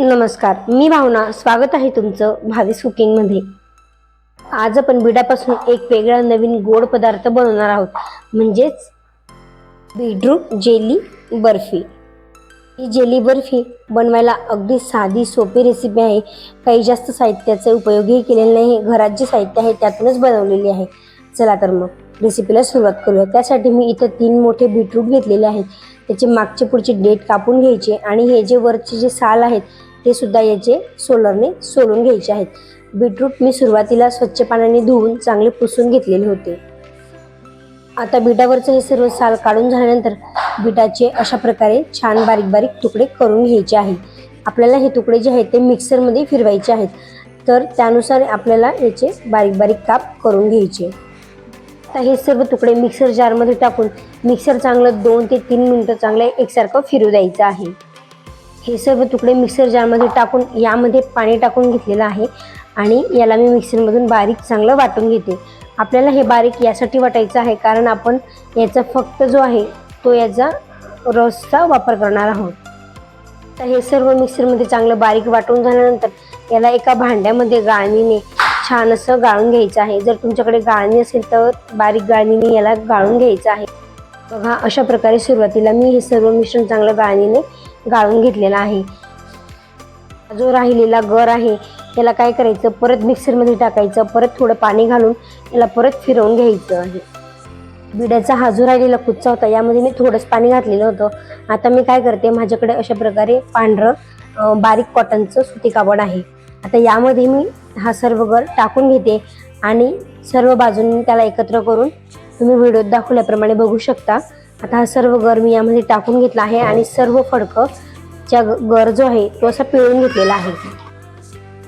नमस्कार मी भावना स्वागत आहे तुमचं भावीस कुकिंगमध्ये आज आपण बिडापासून एक वेगळा नवीन गोड पदार्थ बनवणार आहोत म्हणजेच बीटरूट जेली बर्फी. ही जेली बर्फी बनवायला अगदी साधी सोपी रेसिपी आहे. काही जास्त साहित्याचा उपयोगही केलेला नाही घरात जे साहित्य आहे त्यातूनच बनवलेली आहे. चला तर मग रेसिपीला सुरुवात करूया. त्यासाठी मी इथं तीन मोठे बीटरूट घेतलेले आहेत. त्याचे मागचे पुढचे डेट कापून घ्यायचे आणि हे जे वरचे जे साल आहेत ते सुद्धा याचे सोलरने सोलून घ्यायचे आहेत. बीटरूट मी सुरुवातीला स्वच्छ पाण्याने धुवून चांगले पुसून घेतलेले होते. आता बीटावरचं हे सर्व साल काढून झाल्यानंतर बीटाचे अशा प्रकारे छान बारीक बारीक तुकडे करून घ्यायचे आहे. आपल्याला हे तुकडे जे आहेत ते मिक्सरमध्ये फिरवायचे आहेत. तर त्यानुसार आपल्याला याचे बारीक बारीक काप करून घ्यायचे. आता हे सर्व तुकडे मिक्सर जारमध्ये टाकून मिक्सर चांगलं दोन ते तीन मिनटं चांगलं एकसारखं फिरू द्यायचं आहे. हे सर्व तुकडे मिक्सर जारमध्ये टाकून यामध्ये पाणी टाकून घेतलेलं आहे आणि याला मी मिक्सरमधून बारीक चांगलं वाटून घेते. आपल्याला हे बारीक यासाठी वाटायचं आहे कारण आपण याचा फक्त जो आहे तो याचा रसचा वापर करणार आहोत. तर हे सर्व मिक्सरमध्ये चांगलं बारीक वाटून झाल्यानंतर याला एका भांड्यामध्ये गाळणीने छान असं गाळून घ्यायचं आहे. जर तुमच्याकडे गाळणी असेल तर बारीक गाळणीने याला गाळून घ्यायचं आहे. बघा अशा प्रकारे सुरुवातीला मी हे सर्व मिश्रण चांगलं गाळणीने गाळून घेतलेलं आहे. जो राहिलेला गर आहे त्याला काय करायचं? परत मिक्सरमध्ये टाकायचं परत थोडं पाणी घालून याला परत फिरवून घ्यायचं आहे. बिड्याचा हा जो राहिलेला कुच्चा होता यामध्ये मी थोडंच पाणी घातलेलं होतं. आता मी काय करते माझ्याकडे अशा प्रकारे पांढरं बारीक कॉटनचं सुती कापड आहे. आता यामध्ये मी हा सर्व गर टाकून घेते आणि सर्व बाजूंनी त्याला एकत्र करून तुम्ही व्हिडिओत दाखवल्याप्रमाणे बघू शकता. आता हा सर्व गर मी यामध्ये टाकून घेतला आहे आणि सर्व फडकच्या ग- गर जो आहे तो असा पिळून घेतलेला आहे.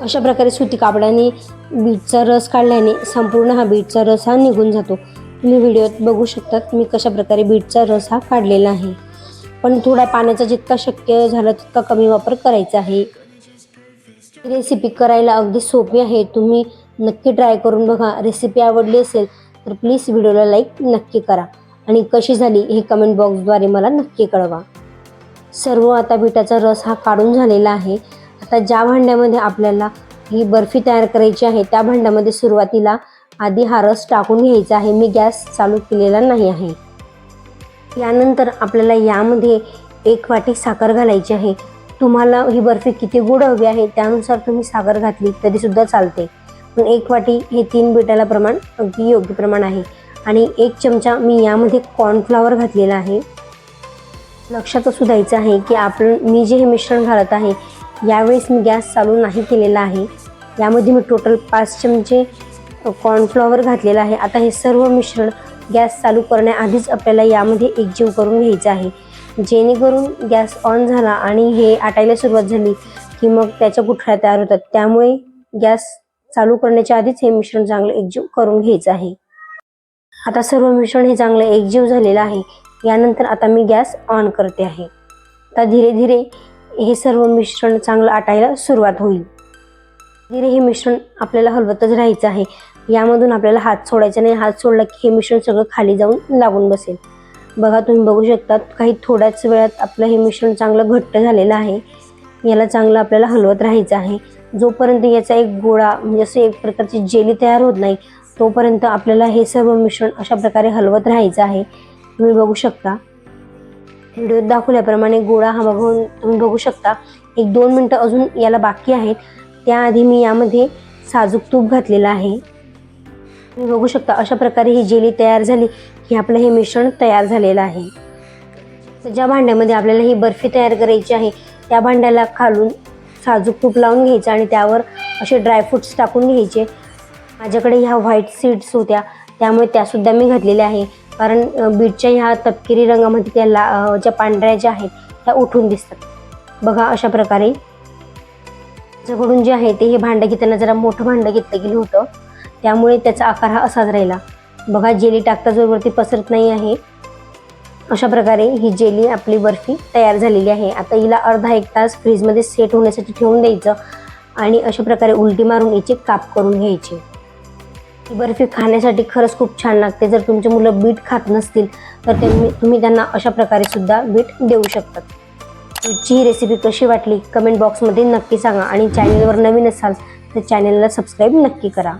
अशा प्रकारे सुती कापडाने बीटचा रस काढल्याने संपूर्ण हा बीटचा रस हा निघून जातो. तुम्ही व्हिडिओत बघू शकतात मी कशा प्रकारे बीटचा रस हा काढलेला आहे. पण थोडा पाण्याचा जितका शक्य झाला तितका कमी वापर करायचा आहे. रेसिपी करायला अगदी सोपी आहे. तुम्ही नक्की ट्राय करून बघा. रेसिपी आवडली असेल तर प्लीज व्हिडिओला लाईक नक्की करा. आणि कशी झाली हे कमेंट बॉक्सद्वारे मला नक्की कळवा. सर्व आता बिटाचा रस हा काढून झालेला आहे. आता ज्या भांड्यामध्ये आपल्याला ही बर्फी तयार करायची आहे त्या भांड्यामध्ये सुरुवातीला आधी हा रस टाकून घ्यायचा आहे. मी गॅस चालू केलेला नाही आहे. यानंतर आपल्याला यामध्ये एक वाटी साखर घालायची आहे. तुम्हाला ही बर्फी किती गोड हवी आहे त्यानुसार तुम्ही साखर घातली तरीसुद्धा चालते. पण एक वाटी हे तीन बिटाला प्रमाण अगदी योग्य प्रमाण आहे. आणि एक चमचा मी यामध्ये कॉर्नफ्लॉवर घातलेला आहे. लक्षात असू द्यायचं आहे की आपण मी जे हे मिश्रण घालत आहे यावेळेस मी गॅस चालू नाही केलेला आहे. यामध्ये मी टोटल पाच चमचे कॉर्नफ्लॉवर घातलेला आहे. आता हे सर्व मिश्रण गॅस चालू करण्याआधीच आपल्याला यामध्ये एकजीव करून घ्यायचं आहे. जेणेकरून गॅस ऑन झाला आणि हे आटायला सुरुवात झाली की मग त्याच्या गुठळ्या तयार होतात. त्यामुळे गॅस चालू करण्याच्या आधीच हे मिश्रण चांगलं एकजीव करून घ्यायचं आहे. आता सर्व मिश्रण हे चांगलं एकजीव झालेलं आहे. यानंतर आता मी गॅस ऑन करते आहे. आता धीरे धीरे हे सर्व मिश्रण चांगलं आटायला सुरुवात होईल. धीरे हे मिश्रण आपल्याला हलवतच राहायचं आहे. यामधून आपल्याला हात सोडायचा नाही. हात सोडला की हे मिश्रण सगळं खाली जाऊन लागून बसेल. बघा तुम्ही बघू शकता काही थोड्याच वेळात आपलं हे मिश्रण चांगलं घट्ट झालेलं आहे. याला चांगलं आपल्याला हलवत राहायचं आहे. जोपर्यंत याचा एक गोळा म्हणजे असं एक प्रकारची जेली तयार होत नाही तोपर्यंत आपल्याला हे सर्व मिश्रण अशा प्रकारे हलवत राहायचं आहे. तुम्ही बघू शकता. व्हिडिओत दाखवल्याप्रमाणे गोळा हा बघून तुम्ही बघू शकता. एक दोन मिनटं अजून याला बाकी आहेत. त्याआधी मी यामध्ये साजूक तूप घातलेलं आहे. तुम्ही बघू शकता अशा प्रकारे ही जेली तयार झाली की आपलं हे मिश्रण तयार झालेलं आहे. ज्या भांड्यामध्ये आपल्याला ही बर्फी तयार करायची आहे त्या भांड्याला खालून साजूक तूप लावून घ्यायचं आणि त्यावर असे ड्रायफ्रुट्स टाकून घ्यायचे. माझ्याकडे ह्या व्हाईट सीड्स होत्या. त्यामुळे त्यासुद्धा मी घातलेल्या आहे. कारण बीटच्या ह्या तपकिरी रंगामध्ये त्या ला ज्या पांढऱ्या ज्या आहेत त्या उठून दिसतात. बघा अशा प्रकारे. माझ्याकडून जे आहे ते हे भांडं घेताना जरा मोठं भांडं घेतलं गेलं होतं. त्यामुळे त्याचा आकार हा असाच राहिला. बघा जेली टाकताच वरती पसरत नाही आहे. अशा प्रकारे ही जेली आपली बर्फी तयार झालेली आहे. आता हिला अर्धा एक तास फ्रीजमध्ये सेट होण्यासाठी ठेवून द्यायचं आणि अशा प्रकारे उलटी मारून याची काप करून घ्यायचे. ही बर्फी खाण्यासाठी खरंच खूप छान लागते. जर तुमचे मुलं बीट खात नसतील तर त्यांनी तुम्ही त्यांना अशा प्रकारे सुद्धा बीट देऊ शकतात. बीटची ही रेसिपी कशी वाटली? कमेंट बॉक्समध्ये नक्की सांगा आणि चॅनलवर नवीन असाल तर चॅनलला सबस्क्राईब नक्की करा.